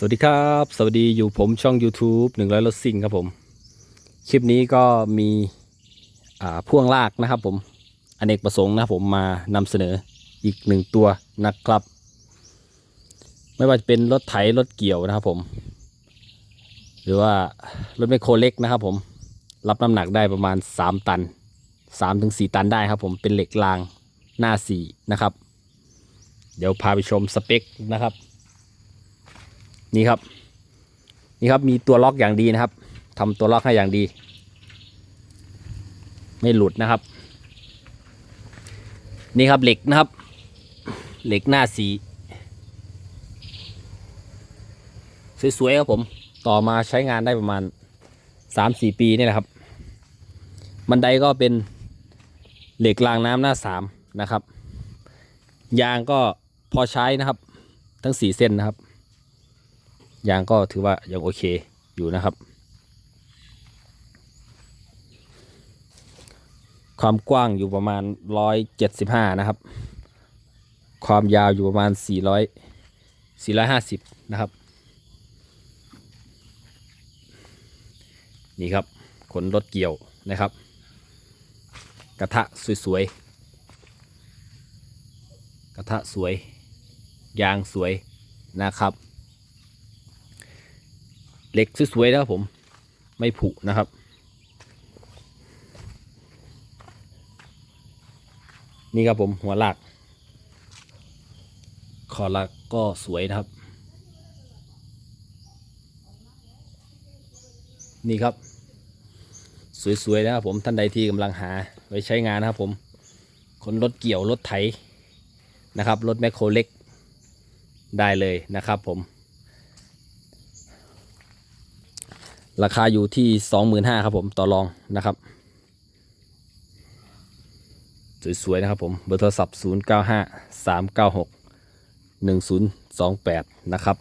สวัสดีครับ สวัสดีอยู่ผมช่อง YouTube 100รถซิ่งครับผม คลิปนี้ก็มีพ่วงลากนะครับผมอเนกประสงค์นะผมมานำเสนออีกหนึ่งตัวนะครับ ไม่ว่าจะเป็นรถไถรถเกี่ยวนะครับผม หรือว่ารถแมโครเล็กนะครับผม รับน้ำหนักได้ประมาณ 3 ตัน 3-4 ตันได้ครับผมเป็นเหล็กรางหน้า 4 นะครับ เดี๋ยวพาไปชมสเปคนะครับ นี่ครับ นี่ครับมีตัวล็อกอย่างดีนะครับทำตัวล็อกให้อย่างดี ไม่หลุดนะครับ นี่ครับเหล็กนะครับ เหล็กหน้าสีสวยๆครับผม ต่อมาใช้งานได้ประมาณสามสี่ปีนี่แหละครับ บันไดก็เป็นเหล็กรางน้ำหน้าสามนะครับ ยางก็พอใช้นะครับ ทั้งสี่เส้นนะครับ ยางก็ถือว่ายังโอเคอยู่นะครับ ความกว้างอยู่ประมาณ 175 นะครับ ความยาวอยู่ประมาณ 400 450 นะครับ นี่ครับขนรถเกี่ยวนะครับ กระทะสวยๆ กระทะสวย ยางสวยนะครับ เหล็กสวยๆนะครับผมไม่ผุนะครับ นี่ครับผมหัวหลากคอหลากก็สวยนะครับ นี่ครับ สวยๆนะครับผมท่านใดที่กำลังหาไว้ใช้งานนะครับผมขนรถเกี่ยวรถไถนะครับรถแมคโครเล็กได้เลยนะครับผม ราคาอยู่ที่สองหมื่นห้าครับผมต่อรองนะครับ สวยๆนะครับผมเบอร์โทรศัพท์0 9 5 3 9 6 1 0 2 8นะครับ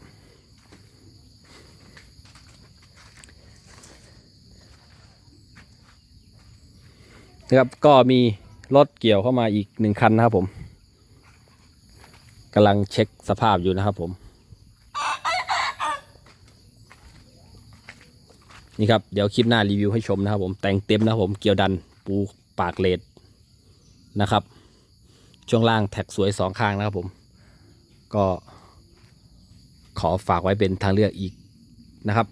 นะครับก็มีรถเกี่ยวเข้ามาอีกหนึ่งคันนะครับผมกำลังเช็คสภาพอยู่นะครับผม นี่ครับเดี๋ยวคลิปหน้ารีวิวให้ชมนะครับผมแต่งเต็มนะครับผมเกียวดันปูปากเลดนะครับ ช่วงล่างแท็กสวยสองข้างนะครับผม ก็ ขอฝากไว้เป็นทางเลือกอีกนะครับ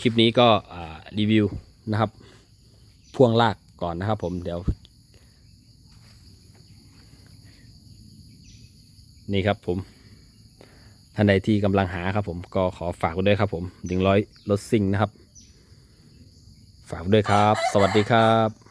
คลิปนี้ก็รีวิวนะครับ พ่วงลากก่อนนะครับผมเดี๋ยว นี่ครับผม ท่านใดที่กำลังหาครับผมก็ขอฝากด้วยครับผมถึงร้อยรถซิ่งนะครับ ฝากด้วยครับ สวัสดีครับ